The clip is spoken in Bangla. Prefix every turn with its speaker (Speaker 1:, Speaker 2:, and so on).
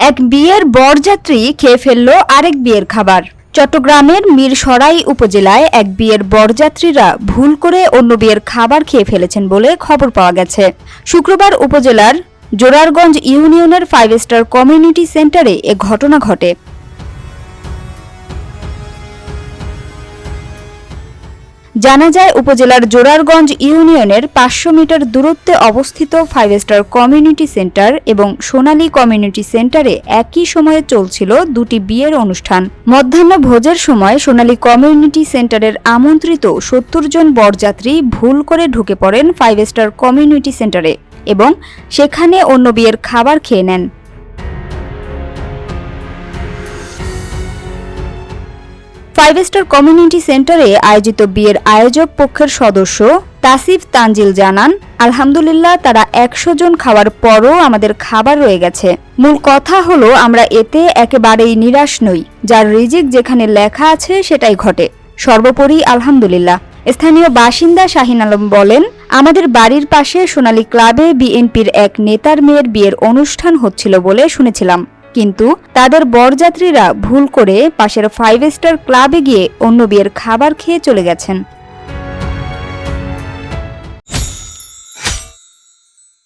Speaker 1: এক বিয়ের বরযাত্রী খেয়ে ফেলল আরেক বিয়ের খাবার। চট্টগ্রামের মিরসরাই উপজেলায় এক বিয়ের বরযাত্রীরা ভুল করে অন্য বিয়ের খাবার খেয়ে ফেলেছেন বলে খবর পাওয়া গেছে। শুক্রবার উপজেলার জোরারগঞ্জ ইউনিয়নের ফাইভ স্টার কমিউনিটি সেন্টারে এ ঘটনা ঘটে। জানা যায় উপজেলার জোরারগঞ্জ ইউনিয়নের পাঁচশো মিটার দূরত্বে অবস্থিত ফাইভ স্টার কমিউনিটি সেন্টার এবং সোনালী কমিউনিটি সেন্টারে একই সময়ে চলছিল দুটি বিয়ের অনুষ্ঠান। মধ্যাহ্ন ভোজের সময় সোনালী কমিউনিটি সেন্টারের আমন্ত্রিত সত্তর জন বরযাত্রী ভুল করে ঢুকে পড়েন ফাইভ স্টার কমিউনিটি সেন্টারে এবং সেখানে অন্য বিয়ের খাবার খেয়ে নেন। ফাইভ স্টার কমিউনিটি সেন্টারে আয়োজিত বিয়ের আয়োজক পক্ষের সদস্য তাসিফ তানজিল জানান, আলহামদুলিল্লাহ, তারা একশো জন খাওয়ার পরও আমাদের খাবার রয়ে গেছে। মূল কথা হলো, আমরা এতে একেবারেই নিরাশ নই। যার রিজিক যেখানে লেখা আছে, সেটাই ঘটে। সর্বোপরি আলহামদুলিল্লাহ। স্থানীয় বাসিন্দা শাহিন আলম বলেন, আমাদের বাড়ির পাশে সোনালী ক্লাবে বিএনপির এক নেতার মেয়ের বিয়ের অনুষ্ঠান হচ্ছিল বলে শুনেছিলাম। কিন্তু তাদের বরযাত্রীরা ভুল করে পাশের ফাইভ স্টার ক্লাবে গিয়ে অন্য বিয়ের খাবার খেয়ে চলে গেছেন।